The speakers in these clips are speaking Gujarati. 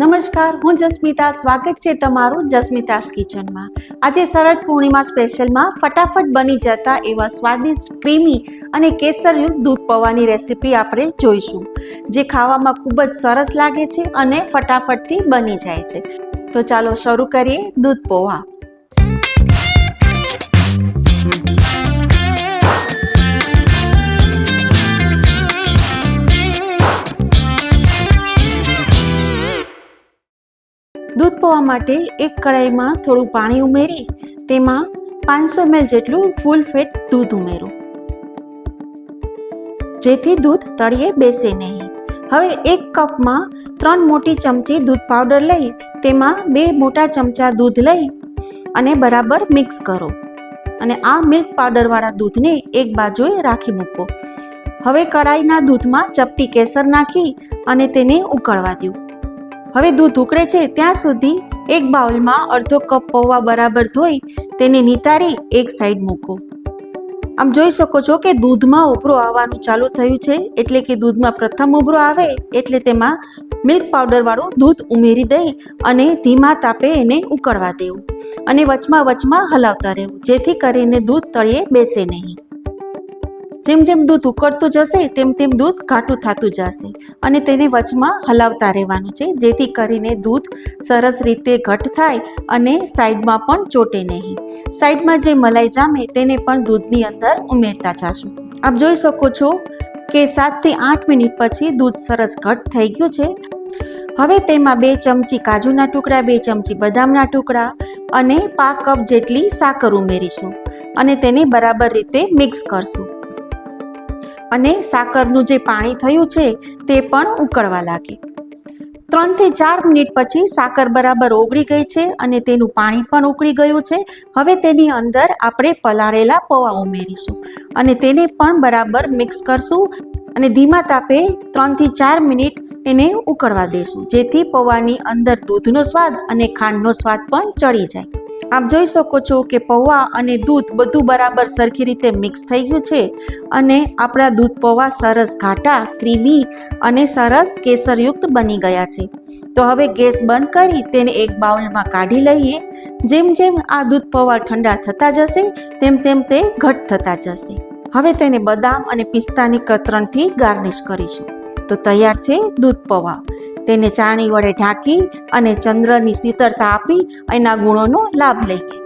નમસ્કાર, હું જસ્મિતા. સ્વાગત છે તમારું જસ્મિતાસ કિચનમાં. આજે શરદ પૂર્ણિમા સ્પેશિયલમાં ફટાફટ બની જતા એવા સ્વાદિષ્ટ ક્રીમી અને કેસરયુક્ત દૂધ પૌવાની રેસીપી આપણે જોઈશું, જે ખાવામાં ખૂબ જ સરસ લાગે છે અને ફટાફટથી બની જાય છે. તો ચાલો શરૂ કરીએ દૂધ પૌવા. દૂધ પૌવા માટે એક કડાઈમાં થોડું પાણી ઉમેરી, તેમાં પાંચસો ml જેટલું ફૂલ ફેટ દૂધ ઉમેરો. જેથી દૂધ તળિયે બેસે નહીં. હવે એક કપમાં ત્રણ મોટી ચમચી દૂધ પાવડર લઈ, તેમાં બે મોટા ચમચા દૂધ લઈ અને બરાબર મિક્સ કરો. અને આ મિલ્ક પાવડરવાળા દૂધને એક બાજુએ રાખી મૂકો. હવે કડાઈના દૂધમાં ચપટી કેસર નાખી અને તેને ઉકળવા દો. હવે દૂધ ઉકળે છે ત્યાં સુધી એક બાઉલમાં અડધો કપ પૌવા બરાબર ધોઈ તેને નિતારી એક સાઈડ મૂકો. આમ જોઈ શકો છો કે દૂધમાં ઉભરો આવવાનું ચાલુ થયું છે એટલે કે દૂધમાં પ્રથમ ઉભરો આવે એટલે તેમાં મિલ્ક પાવડરવાળું દૂધ ઉમેરી દઈ અને ધીમા તાપે એને ઉકળવા દેવું. અને વચમાં વચમાં હલાવતા રહેવું, જેથી કરીને દૂધ તળિયે બેસે નહીં. જેમ જેમ દૂધ ઉકળતું જશે, તેમ તેમ દૂધ ઘાટું થતું જશે. અને તેને વચમાં હલાવતા રહેવાનું છે, જેથી કરીને દૂધ સરસ રીતે ઘટ થાય અને સાઈડમાં પણ ચોટે નહીં. સાઈડમાં જે મલાઈ જામે, તેને પણ દૂધની અંદર ઉમેરતા જશું. આપ જોઈ શકો છો કે સાતથી આઠ મિનિટ પછી દૂધ સરસ ઘટ થઈ ગયું છે. હવે તેમાં બે ચમચી કાજુના ટુકડા, બે ચમચી બદામના ટુકડા અને પા કપ જેટલી સાકર ઉમેરીશું. અને તેને બરાબર રીતે મિક્સ કરશું. અને સાકરનું જે પાણી થયું છે તે પણ ઉકળવા લાગે. ત્રણથી ચાર મિનિટ પછી સાકર બરાબર ઓગળી ગઈ છે અને તેનું પાણી પણ ઉકળી ગયું છે. હવે તેની અંદર આપણે પલાળેલા પૌવા ઉમેરીશું અને તેને પણ બરાબર મિક્સ કરશું અને ધીમા તાપે ત્રણથી ચાર મિનિટ એને ઉકળવા દેશું, જેથી પૌવાની અંદર દૂધનો સ્વાદ અને ખાંડનો સ્વાદ પણ ચડી જાય. આપ જોઈ શકો છો કે પૌવા અને દૂધ બધું બરાબર સરખી રીતે મિક્સ થઈ ગયું છે અને આપણા દૂધ પૌવા સરસ ઘાટા, ક્રીમી અને સરસ કેસરયુક્ત બની ગયા છે. તો હવે ગેસ બંધ કરી તેને એક બાઉલમાં કાઢી લઈએ. જેમ જેમ આ દૂધ પૌવા ઠંડા થતા જશે, તેમ તેમ તે ઘટ થતા જશે. હવે તેને બદામ અને પિસ્તાની કતરણથી ગાર્નિશ કરીશું. તો તૈયાર છે દૂધ પૌવા. તેને ચાણી વડે ઢાંકી અને ચંદ્રની શીતળતા આપી એના ગુણોનો લાભ લઈએ.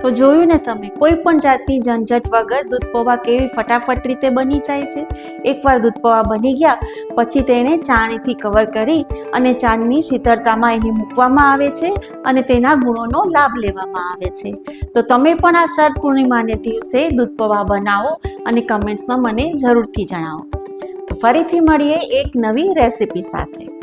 તો જોયું ને તમે, કોઈ પણ જાતની ઝંઝટ વગર દૂધ પૌવા કેવી ફટાફટ રીતે બની જાય છે? એકવાર દૂધ પૌવા બની ગયા, પછી તેને ચાણીથી કવર કરી અને ચાંદની શીતળતામાં એને મૂકવામાં આવે છે અને તેના ગુણોનો લાભ લેવામાં આવે છે. તો તમે પણ આ શરદ પૂર્ણિમાને દિવસે દૂધ પૌવા બનાવો અને કમેન્ટ્સમાં મને જરૂરથી જણાવો. ફરીથી મળીએ એક નવી રેસિપી સાથે.